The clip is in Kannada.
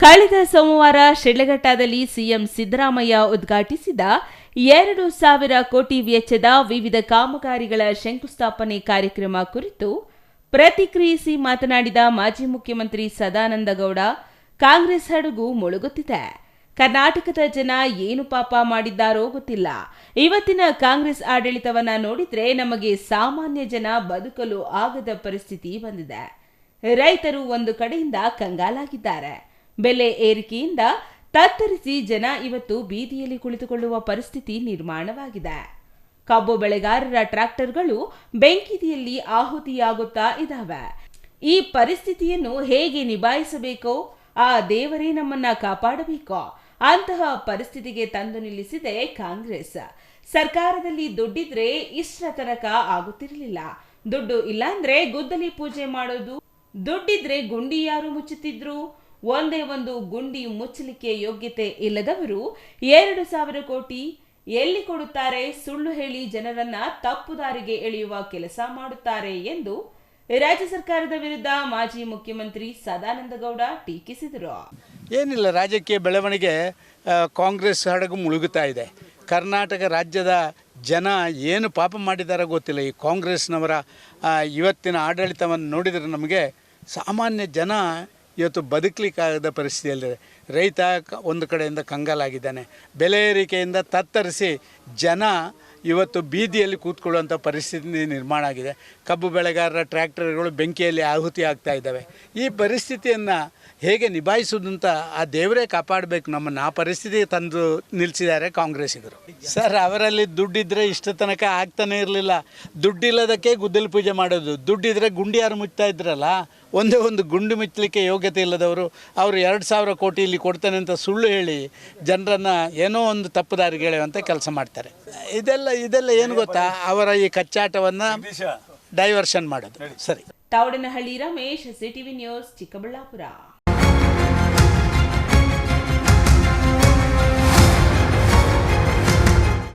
ಕಳೆದ ಸೋಮವಾರ ಶಿಡ್ಲಘಟ್ಟದಲ್ಲಿ ಸಿಎಂ ಸಿದ್ದರಾಮಯ್ಯ ಉದ್ಘಾಟಿಸಿದ ಎರಡು ಸಾವಿರ ಕೋಟಿ ವೆಚ್ಚದ ವಿವಿಧ ಕಾಮಗಾರಿಗಳ ಶಂಕುಸ್ಥಾಪನೆ ಕಾರ್ಯಕ್ರಮ ಕುರಿತು ಪ್ರತಿಕ್ರಿಯಿಸಿ ಮಾತನಾಡಿದ ಮಾಜಿ ಮುಖ್ಯಮಂತ್ರಿ ಸದಾನಂದಗೌಡ, ಕಾಂಗ್ರೆಸ್ ಹಡಗು ಮುಳುಗುತ್ತಿದೆ. ಕರ್ನಾಟಕದ ಜನ ಏನು ಪಾಪ ಮಾಡಿದ್ದಾರೋ ಗೊತ್ತಿಲ್ಲ. ಇವತ್ತಿನ ಕಾಂಗ್ರೆಸ್ ಆಡಳಿತವನ್ನ ನೋಡಿದ್ರೆ ನಮಗೆ ಸಾಮಾನ್ಯ ಜನ ಬದುಕಲು ಆಗದ ಪರಿಸ್ಥಿತಿ ಬಂದಿದೆ. ರೈತರು ಒಂದು ಕಡೆಯಿಂದ ಕಂಗಾಲಾಗಿದ್ದಾರೆ. ಬೆಲೆ ಏರಿಕೆಯಿಂದ ತತ್ತರಿಸಿ ಜನ ಇವತ್ತು ಬೀದಿಯಲ್ಲಿ ಕುಳಿತುಕೊಳ್ಳುವ ಪರಿಸ್ಥಿತಿ ನಿರ್ಮಾಣವಾಗಿದೆ. ಕಬ್ಬು ಬೆಳೆಗಾರರ ಟ್ರ್ಯಾಕ್ಟರ್ಗಳು ಬೆಂಕಿದಿಯಲ್ಲಿ ಆಹುತಿಯಾಗುತ್ತಾ ಇದ್ದಾವೆ. ಈ ಪರಿಸ್ಥಿತಿಯನ್ನು ಹೇಗೆ ನಿಭಾಯಿಸಬೇಕೋ? ಆ ದೇವರೇ ನಮ್ಮನ್ನ ಕಾಪಾಡಬೇಕೋ. ಅಂತಹ ಪರಿಸ್ಥಿತಿಗೆ ತಂದು ನಿಲ್ಲಿಸಿದೆ ಕಾಂಗ್ರೆಸ್. ಸರ್ಕಾರದಲ್ಲಿ ದುಡ್ಡಿದ್ರೆ ಇಷ್ಟರ ತನಕ ಆಗುತ್ತಿರಲಿಲ್ಲ. ದುಡ್ಡು ಇಲ್ಲಾಂದ್ರೆ ಗುದ್ದಲಿ ಪೂಜೆ ಮಾಡೋದು, ದುಡ್ಡಿದ್ರೆ ಗುಂಡಿ ಯಾರು ಮುಚ್ಚುತ್ತಿದ್ರು? ಒಂದೇ ಒಂದು ಗುಂಡಿ ಮುಚ್ಚಲಿಕ್ಕೆ ಯೋಗ್ಯತೆ ಇಲ್ಲದವರು ಎರಡು ಸಾವಿರ ಕೋಟಿ ಎಲ್ಲಿ ಕೊಡುತ್ತಾರೆ ಸುಳ್ಳು ಹೇಳಿ ಜನರನ್ನ ತಪ್ಪು ದಾರಿಗೆ ಎಳೆಯುವ ಕೆಲಸ ಮಾಡುತ್ತಾರೆ ಎಂದು ರಾಜ್ಯ ಸರ್ಕಾರದ ವಿರುದ್ಧ ಮಾಜಿ ಮುಖ್ಯಮಂತ್ರಿ ಸದಾನಂದ ಗೌಡ ಟೀಕಿಸಿದರು. ಏನಿಲ್ಲ, ರಾಜಕೀಯ ಬೆಳವಣಿಗೆ ಕಾಂಗ್ರೆಸ್ ಹಡಗು ಮುಳುಗುತ್ತಾ ಇದೆ. ಕರ್ನಾಟಕ ರಾಜ್ಯದ ಜನ ಏನು ಪಾಪ ಮಾಡಿದ್ದಾರೆ ಗೊತ್ತಿಲ್ಲ. ಈ ಕಾಂಗ್ರೆಸ್ನವರ ಇವತ್ತಿನ ಆಡಳಿತವನ್ನು ನೋಡಿದರೆ ನಮಗೆ ಸಾಮಾನ್ಯ ಜನ ಇವತ್ತು ಬದುಕಲಿಕ್ಕಾಗದ ಪರಿಸ್ಥಿತಿಯಲ್ಲಿದೆ. ರೈತ ಒಂದು ಕಡೆಯಿಂದ ಕಂಗಾಲಾಗಿದ್ದಾನೆ. ಬೆಲೆ ಏರಿಕೆಯಿಂದ ತತ್ತರಿಸಿ ಜನ ಇವತ್ತು ಬೀದಿಯಲ್ಲಿ ಕೂತ್ಕೊಳ್ಳುವಂಥ ಪರಿಸ್ಥಿತಿ ನಿರ್ಮಾಣ ಆಗಿದೆ. ಕಬ್ಬು ಬೆಳೆಗಾರರ ಟ್ರ್ಯಾಕ್ಟರ್ಗಳು ಬೆಂಕಿಯಲ್ಲಿ ಆಹುತಿ ಆಗ್ತಾ ಇದ್ದಾವೆ. ಈ ಪರಿಸ್ಥಿತಿಯನ್ನು ಹೇಗೆ ನಿಭಾಯಿಸೋದು ಅಂತ ಆ ದೇವರೇ ಕಾಪಾಡಬೇಕು. ನಮ್ಮನ್ನು ಆ ಪರಿಸ್ಥಿತಿ ತಂದು ನಿಲ್ಲಿಸಿದ್ದಾರೆ ಕಾಂಗ್ರೆಸ್ಸಿಗರು ಸರ್, ಅವರಲ್ಲಿ ದುಡ್ಡಿದ್ದರೆ ಇಷ್ಟು ತನಕ ಆಗ್ತಾನೇ ಇರಲಿಲ್ಲ. ದುಡ್ಡಿಲ್ಲದಕ್ಕೆ ಗುದ್ದಲಿ ಪೂಜೆ ಮಾಡೋದು. ದುಡ್ಡಿದ್ರೆ ಗುಂಡಿಯಾರು ಮುಚ್ತಾ ಇದ್ರಲ್ಲ. ಒಂದೇ ಒಂದು ಗುಂಡು ಮುಚ್ಚಲಿಕ್ಕೆ ಯೋಗ್ಯತೆ ಇಲ್ಲದವರು ಅವರು ಎರಡು ಸಾವಿರ ಕೋಟಿ ಇಲ್ಲಿ ಕೊಡ್ತಾನೆ ಅಂತ ಸುಳ್ಳು ಹೇಳಿ ಜನರನ್ನು ಏನೋ ಒಂದು ತಪ್ಪು ದಾರಿಗೆ ಎಳೆಯುವಂಥ ಕೆಲಸ ಮಾಡ್ತಾರೆ. ಇದೆಲ್ಲ ಇದೆಲ್ಲ ಏನು ಗೊತ್ತಾ? ಅವರ ಈ ಕಚ್ಚಾಟವನ್ನು ಡೈವರ್ಷನ್ ಮಾಡೋದು. ಸರಿ. Tavadanahalli Ramesh CTV news Chikkaballapur.